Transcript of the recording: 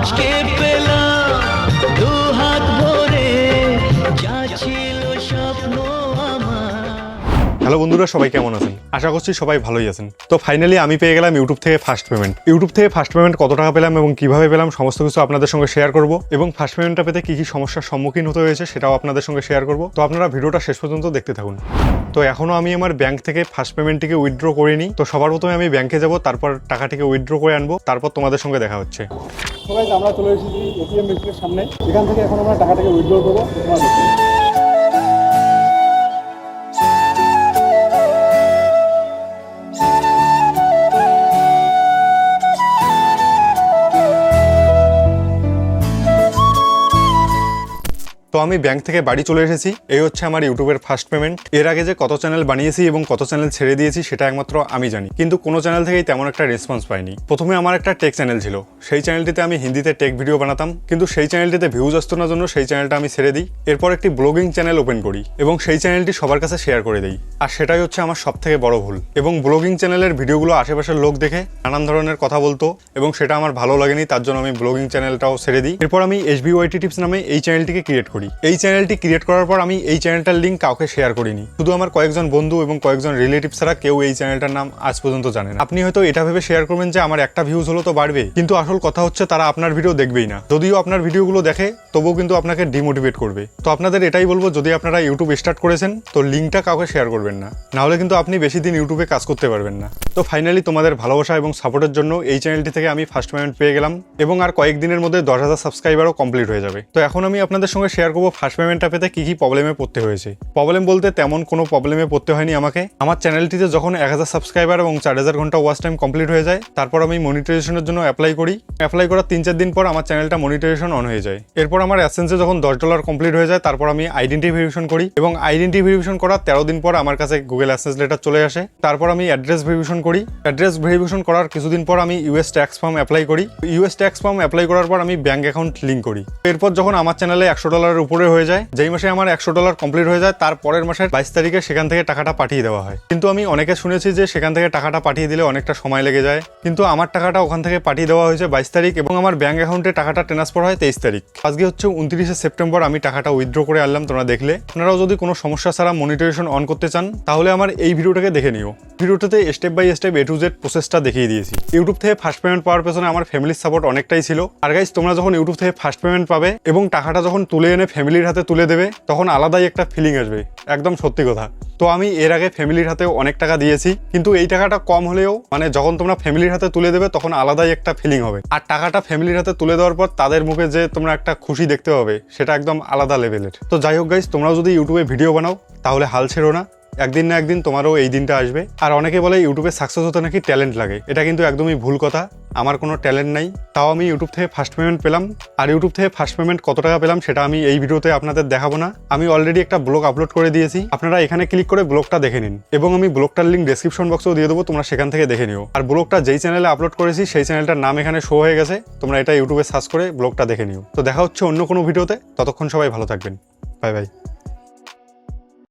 আজকে পেলাম দু হাত ভরে স্বপ্ন হ্যালো বন্ধুরা, সবাই কেমন আছেন? আশা করছি সবাই ভালোই আছেন। তো ফাইনালি আমি পেয়ে গেলাম ইউটিউব থেকে ফার্স্ট পেমেন্ট ইউটিউব থেকে ফার্স্ট পেমেন্ট কত টাকা পেলাম এবং কীভাবে পেলাম সমস্ত কিছু আপনাদের সঙ্গে শেয়ার করব এবং ফার্স্ট পেমেন্টটা পেতে কি কি সমস্যার সম্মুখীন হতে হয়েছে সেটাও আপনাদের সঙ্গে শেয়ার করব। তো আপনারা ভিডিওটা শেষ পর্যন্ত দেখতে থাকুন। তো এখনও আমি আমার ব্যাংক থেকে ফার্স্ট পেমেন্টটিকে উইথড্র করিনি। তো সবার প্রথমে আমি ব্যাংকে যাব, তারপর টাকাটিকে উইথড্র করে আনব, তারপর তোমাদের সঙ্গে দেখা হচ্ছে। আমরা চলে এসেছি এটিএম মেশিনের সামনে। এখান থেকে এখন আমরা টাকাটাকে উইথড্র করব। আমি ব্যাংক থেকে বাড়ি চলে এসেছি। এই হচ্ছে আমার ইউটিউবের ফার্স্ট পেমেন্ট এর আগে যে কত চ্যানেল বানিয়েছি এবং কত চ্যানেল ছেড়ে দিয়েছি, সেটা একমাত্র আমি জানি। কিন্তু কোনো চ্যানেল থেকেই তেমন একটা রেসপন্স পাইনি। প্রথমে আমার একটা টেক চ্যানেল ছিল। সেই চ্যানেলটিতে আমি হিন্দিতে টেক ভিডিও বানাতাম। কিন্তু সেই চ্যানেলটিতে ভিউজ আসতো না জন্য সেই চ্যানেলটা আমি ছেড়ে দিই। এরপর একটি ব্লগিং চ্যানেল ওপেন করি এবং সেই চ্যানেলটি সবার কাছে শেয়ার করে দিই। আর সেটাই হচ্ছে আমার সব থেকে বড় ভুল। এবং ব্লগিং চ্যানেলের ভিডিওগুলো আশেপাশের লোক দেখে নানান ধরনের কথা বলতো এবং সেটা আমার ভালো লাগেনি, তার জন্য আমি ব্লগিং চ্যানেলটাও ছেড়ে দিই। এরপর আমি এসবি ওয়াইটি টিপস নামে এই চ্যানেলটিকে ক্রিয়েট করি। এই চ্যানেলটি ক্রিয়েট করার পর আমি এই চ্যানেলটার লিঙ্ক কাউকে শেয়ার করিনি। শুধু আমার কয়েকজন বন্ধু এবং কয়েকজন রিলেটিভ ছাড়া কেউ এই চ্যানেলটার নাম আজ পর্যন্ত জানে না। আপনি হয়তো এটা ভেবে শেয়ার করবেন যে আমার একটা ভিউজ হলো তো বাড়বে, কিন্তু আসল কথা হচ্ছে তারা আপনার ভিডিও দেখবেই না। যদিও আপনার ভিডিওগুলো দেখে, তবুও কিন্তু আপনাকে ডিমোটিভেট করবে। তো আপনাদের এটাই বলব, যদি আপনারা ইউটিউব স্টার্ট করেছেন, তো লিঙ্কটা কাউকে শেয়ার করবেন না। নাহলে কিন্তু আপনি বেশি দিন ইউটিউবে কাজ করতে পারবেন না। তো ফাইনালি তোমাদের ভালোবাসা এবং সাপোর্টের জন্য এই চ্যানেলটি থেকে আমি ফার্স্ট পেমেন্ট পেয়ে গেলাম এবং আর কয়েকদিনের মধ্যে দশ হাজার সাবস্ক্রাইবারও কমপ্লিট হয়ে যাবে। তো এখন আমি আপনাদের সঙ্গে শেয়ার করব ফার্স্ট পেমেন্টটা পেতে কি কি প্রবলেমে পড়তে হয়েছে। প্রবলেম বলতে তেমন কোনো প্রবলেমে পড়তে হয়নি আমাকে। আমার চ্যানেলটিতে যখন এক হাজার সাবস্ক্রাইবার এবং চার হাজার ঘণ্টা ওয়াচ টাইম কমপ্লিট হয়ে যায়, তারপর আমি মনিটাইজেশনের জন্য অ্যাপ্লাই করি। অ্যাপ্লাই করার তিন চার দিন পর আমার চ্যানেলটা মনিটাইজেশন অন হয়ে যায়। এরপর আমার অ্যাসেন্সে যখন দশ ডলার কমপ্লিট হয়ে যায়, তারপর আমি আইডেন্টি ভেরিফিকেশন করি এবং আইডেন্টি ভেরিফিকেশন করার তেরো দিন পর আমার কাছে গুগল অ্যাসেন্স লেটার চলে আসে। তারপর আমি অ্যাড্রেস ভেরিফিকেশন করি। অ্যাড্রেস ভেরিফিকেশন করার কিছুদিন পর আমি ইউএস ট্যাক্স ফর্ম অ্যাপ্লাই করি। ইউএস ট্যাক্স ফর্ম অ্যাপ্লাই করার পর আমি ব্যাঙ্ক অ্যাকাউন্ট লিঙ্ক করি। এরপর যখন আমার চ্যানেলে একশো ডলারের উপরে হয়ে যায়। যেই মাসে আমার একশো ডলার কমপ্লিট হয়ে যায়, তার পরের মাসের বাইশ তারিখে সেখান থেকে টাকাটা পাঠিয়ে দেওয়া হয়। কিন্তু আমি অনেকে শুনেছি যে সেখান থেকে টাকাটা পাঠিয়ে দিলে অনেকটা সময় লেগে যায়। কিন্তু আমার টাকাটা ওখান থেকে পাঠিয়ে দেওয়া হয়েছে বাইশ তারিখ এবং আমার ব্যাঙ্ক অ্যাকাউন্টে টাকাটা ট্রান্সফার হয় তেইশ তারিখ। আজকে হচ্ছে উনত্রিশে সেপ্টেম্বর, আমি টাকাটা উইথড্র করে আনলাম, তোমরা দেখলে। আপনারাও যদি কোনো সমস্যা ছাড়া মনিটরেশন অন করতে চান, তাহলে আমার এই ভিডিওটাকে দেখে নিও। ভিডিওটাতে step by step A to Z প্রসেসটা দেখিয়ে দিয়েছি। ইউটিউব থেকে ফার্স্ট পেমেন্ট পাওয়ার পেছনে আমার ফ্যামিলির সাপোর্ট অনেকটাই ছিল। আর গাইজ তোমরা যখন ইউটিউব থেকে ফার্স্ট পেমেন্ট পাবে এবং টাকাটা যখন তুলে এনে ফ্যামিলির হাতে তুলে দেবে, তখন আলাদাই একটা ফিলিং আসবে। একদম সত্যি কথা। তো আমি এর আগে ফ্যামিলির হাতে অনেক টাকা দিয়েছি, কিন্তু এই টাকাটা কম হলেও মানে যখন তোমরা ফ্যামিলির হাতে তুলে দেবে, তখন আলাদাই একটা ফিলিং হবে। আর টাকাটা ফ্যামিলির হাতে তুলে দেওয়ার পর, তাদের মুখে যে তোমরা একটা খুশি দেখতে পাবে, সেটা একদম আলাদা লেভেলের তো যাই হোক গাইজ তোমরাও যদি ইউটিউবে ভিডিও বানাও, তাহলে হাল ছেড়ো না। একদিন না একদিন তোমারও এই দিনটা আসবে। আর অনেকে বলে ইউটিউবে সাকসেস হতে নাকি ট্যালেন্ট লাগে। এটা কিন্তু একদমই ভুল কথা। আমার কোনো ট্যালেন্ট নাই। তাও আমি ইউটিউব থেকে ফার্স্ট পেমেন্ট পেলাম। আর ইউটিউব থেকে ফার্স্ট পেমেন্ট কত টাকা পেলাম সেটা আমি এই ভিডিওতে আপনাদের দেখাবো না। আমি অলরেডি একটা ব্লগ আপলোড করে দিয়েছি। আপনারা এখানে ক্লিক করে ব্লগটা দেখে নিন। এবং আমি ব্লগটার লিঙ্ক ডেসক্রিপশন বক্সেও দিয়ে দেবো। তোমরা সেখান থেকে দেখে নিও। আর ব্লগটা যেই চ্যানেলে আপলোড করেছি, সেই চ্যানেলটার নাম এখানে শো হয়ে গেছে। তোমরা এটা ইউটিউবে সার্চ করে ব্লগটা দেখে নিও। তো দেখা হচ্ছে অন্য কোনো ভিডিওতে। ততক্ষণ সবাই ভালো থাকবেন। Bye bye